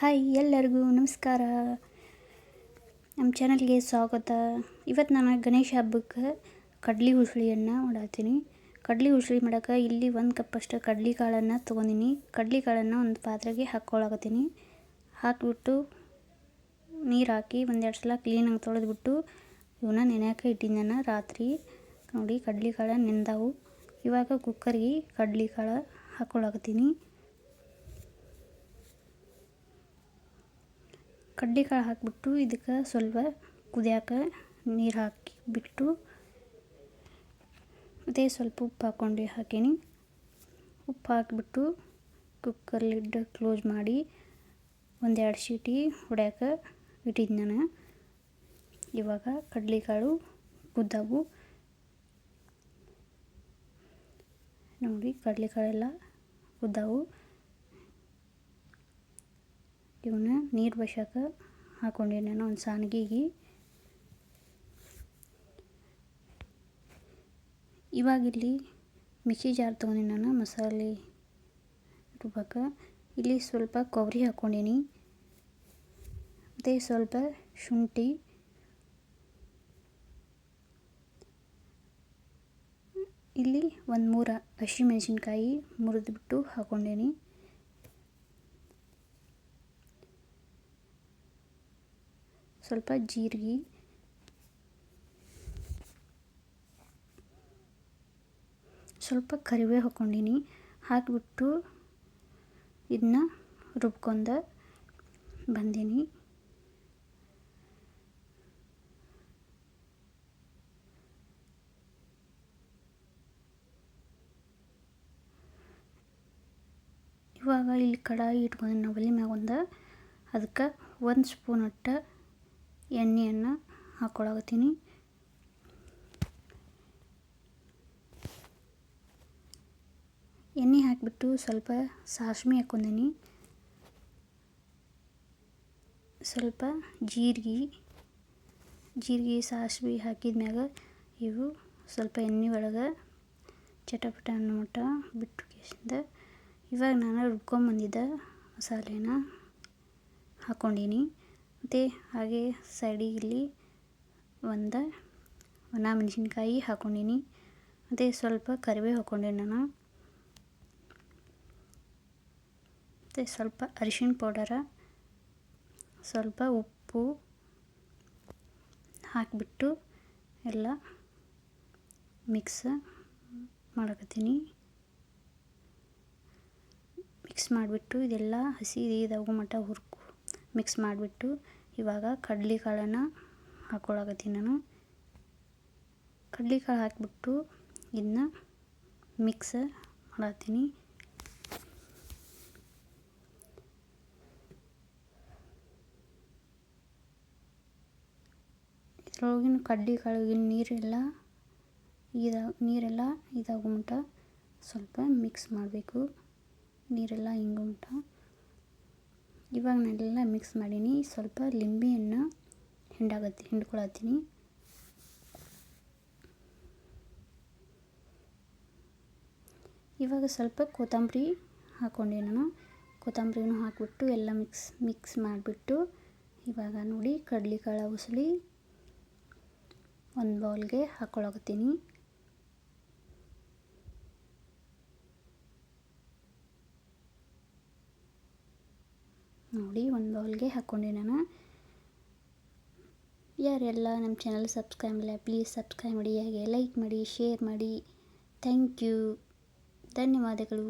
Hi ಎಲ್ಲರಿಗೂ ನಮಸ್ಕಾರ. ನಮ್ಮ ಚಾನಲ್ಗೆ ಸ್ವಾಗತ. ಇವತ್ತು ನಾನು ಗಣೇಶ ಹಬ್ಬಕ್ಕೆ ಕಡ್ಲಿ ಉಸುಳಿಯನ್ನು ಮಾಡತ್ತೀನಿ ಕಡ್ಲಿ ಉಸುಳಿ ಮಾಡೋಕೆ ಇಲ್ಲಿ ಒಂದು ಕಪ್ಪಷ್ಟು ಕಡ್ಲಿ ಕಾಳನ್ನು ತೊಗೊಂಡಿನಿ. ಕಡ್ಲಿ ಕಾಳನ್ನು ಒಂದು ಪಾತ್ರೆಗೆ ಹಾಕ್ಕೊಳಕತ್ತೀನಿ ಹಾಕಿಬಿಟ್ಟು ನೀರು ಹಾಕಿ ಒಂದೆರಡು ಸಲ ಕ್ಲೀನಾಗಿ ತೊಳೆದ್ಬಿಟ್ಟು ಇವನ್ನ ನೆನೆಯೋಕೆ ಇಟ್ಟಿದ್ದಾನೆ ರಾತ್ರಿ. ನೋಡಿ ಕಡ್ಲಿ ಕಾಳು ನೆಂದವು. ಇವಾಗ ಕುಕ್ಕರ್ಗೆ ಕಡ್ಲಿ ಕಾಳು ಹಾಕ್ಕೊಳಕತ್ತೀನಿ ಕಡ್ಲೆಕಾಳು ಹಾಕಿಬಿಟ್ಟು ಇದಕ್ಕೆ ಸ್ವಲ್ಪ ಕುದಿಯಾಕ ನೀರು ಹಾಕಿ ಬಿಟ್ಟು ಅದೇ ಸ್ವಲ್ಪ ಉಪ್ಪು ಹಾಕ್ಕೊಂಡು ಹಾಕೀನಿ. ಉಪ್ಪು ಹಾಕಿಬಿಟ್ಟು ಕುಕ್ಕರ್ ಲಿಡ್ ಕ್ಲೋಸ್ ಮಾಡಿ ಒಂದೆರಡು ಸೀಟಿ ಹೊಡ್ಯಾಕ ಇಟ್ಟಿದ್ದು ನಾನು. ಇವಾಗ ಕಡ್ಲೆಕಾಳು ಕುದ್ದಾವು. ನೋಡಿ ಕಡಲೆಕಾಳೆಲ್ಲ ಕುದ್ದಾವು. ಇವನ್ನ ನೀರು ಬಸಾಕ ಹಾಕೊಂಡೆ ನಾನು ಒಂದು ಸಾನ್ಗಿಗೆ. ಇವಾಗ ಇಲ್ಲಿ ಮಿಕ್ಸಿ ಜಾರ್ ತೊಗೊಂಡಿನಿ ನಾನು, ಮಸಾಲೆ ರುಬ್ಬಕ್ಕೆ ಇಲ್ಲಿ ಸ್ವಲ್ಪ ಕೊಬ್ಬರಿ ಹಾಕ್ಕೊಂಡೀನಿ ಮತ್ತು ಸ್ವಲ್ಪ ಶುಂಠಿ. ಇಲ್ಲಿ ಒಂದು ಮೂರು ಹಸಿಮೆಣಸಿನ್ಕಾಯಿ ಮುರಿದ್ಬಿಟ್ಟು ಹಾಕ್ಕೊಂಡೀನಿ ಸ್ವಲ್ಪ ಜೀರಿಗೆ. ಸ್ವಲ್ಪ ಕರಿಬೇವು ಹಾಕ್ಕೊಂಡೀನಿ. ಹಾಕಿಬಿಟ್ಟು ಇದನ್ನ ರುಬ್ಕೊಂಡು ಬಂದಿನಿ. ಇವಾಗ ಇಲ್ಲಿ ಕಡಾಯಿ ಇಟ್ಕೊಂಡು ನಾವು ಒಲೆ ಮ್ಯಾಗ ಒಂದು ಅದಕ್ಕೆ ಒಂದು ಸ್ಪೂನ್ ಅಟ್ಟ ಎಣ್ಣೆಯನ್ನು ಹಾಕ್ಕೊಳಕತ್ತೀನಿ ಎಣ್ಣೆ ಹಾಕಿಬಿಟ್ಟು ಸ್ವಲ್ಪ ಸಾಸ್ಮಿ ಹಾಕ್ಕೊಂಡೀನಿ. ಸ್ವಲ್ಪ ಜೀರಿಗೆ ಜೀರಿಗೆ ಸಾಸ್ವಿ ಹಾಕಿದ್ಮ್ಯಾಗ ಇವು ಸ್ವಲ್ಪ ಎಣ್ಣೆ ಒಳಗೆ ಚಟಪಟ ಅನ್ನೋ ಬಿಟ್ಟು ಕೇಸಿಂದ ಇವಾಗ ನಾನು ರುಬ್ಕೊಂಬಂದಿದ್ದ ಮಸಾಲೆನ ಹಾಕ್ಕೊಂಡೀನಿ ಮತ್ತು ಹಾಗೆ ಸೈಡಿಗೆ ಇಲ್ಲಿ ಒಂದು ಒಣ ಮೆಣಸಿನ್ಕಾಯಿ ಹಾಕ್ಕೊಂಡೀನಿ ಮತ್ತು ಸ್ವಲ್ಪ ಕರಿಬೇವು ಹಾಕ್ಕೊಂಡೆ ನಾನು. ಮತ್ತು ಸ್ವಲ್ಪ ಅರಿಶಿಣ ಪೌಡರ, ಸ್ವಲ್ಪ ಉಪ್ಪು ಹಾಕಿಬಿಟ್ಟು ಎಲ್ಲ ಮಿಕ್ಸ್ ಮಾಡ್ಕತ್ತೀನಿ. ಮಿಕ್ಸ್ ಮಾಡಿಬಿಟ್ಟು ಇದೆಲ್ಲ ಹಸಿ ಇದಾಗೋ ಮಟ್ಟ ಹುರ್ಕು ಮಿಕ್ಸ್ ಮಾಡಿಬಿಟ್ಟು ಇವಾಗ ಕಡ್ಲೆಕಾಳನ್ನು ಹಾಕ್ಕೊಳಕತ್ತೀನಿ ನಾನು. ಕಡ್ಲೆಕಾಳು ಹಾಕಿಬಿಟ್ಟು ಇದನ್ನ ಮಿಕ್ಸ್ ಮಾಡತ್ತೀನಿ. ಇದ್ರೊಳಗಿನ ಕಡ್ಲೆಕಾಳಿಗಿನ ನೀರೆಲ್ಲ ಇದ, ನೀರೆಲ್ಲ ಇದಾಗುಮಟ ಸ್ವಲ್ಪ ಮಿಕ್ಸ್ ಮಾಡಬೇಕು. ನೀರೆಲ್ಲ ಹಿಂಗೋ ಮಟ್ಟ ಇವಾಗ ನಾನೆಲ್ಲ ಮಿಕ್ಸ್ ಮಾಡೀನಿ. ಸ್ವಲ್ಪ ಲಿಂಬೆಯನ್ನು ಹಿಂಡಾಗತ್ತೆ ಹಿಂಡ್ಕೊಳತ್ತೀನಿ. ಇವಾಗ ಸ್ವಲ್ಪ ಕೊತ್ತಂಬರಿ ಹಾಕ್ಕೊಂಡೆ ನಾನು. ಕೊತ್ತಂಬರಿನೂ ಹಾಕಿಬಿಟ್ಟು ಎಲ್ಲ ಮಿಕ್ಸ್ ಮಿಕ್ಸ್ ಮಾಡಿಬಿಟ್ಟು ಇವಾಗ ನೋಡಿ ಕಡ್ಲೆಕಾಳು ಉಸಳಿ ಒಂದು ಬೌಲ್ಗೆ ಹಾಕ್ಕೊಳಕತ್ತೀನಿ ನೋಡಿ, ಒಂದು ಬೌಲ್ಗೆ ಹಾಕ್ಕೊಂಡೆ ನಾನು. ಯಾರೆಲ್ಲ ನಮ್ಮ ಚಾನಲ್ ಸಬ್ಸ್ಕ್ರೈಬ್ ಇಲ್ಲ ಪ್ಲೀಸ್ ಸಬ್ಸ್ಕ್ರೈಬ್ ಮಾಡಿ, ಹಾಗೆ ಲೈಕ್ ಮಾಡಿ ಶೇರ್ ಮಾಡಿ. ಥ್ಯಾಂಕ್ ಯು ಧನ್ಯವಾದಗಳು.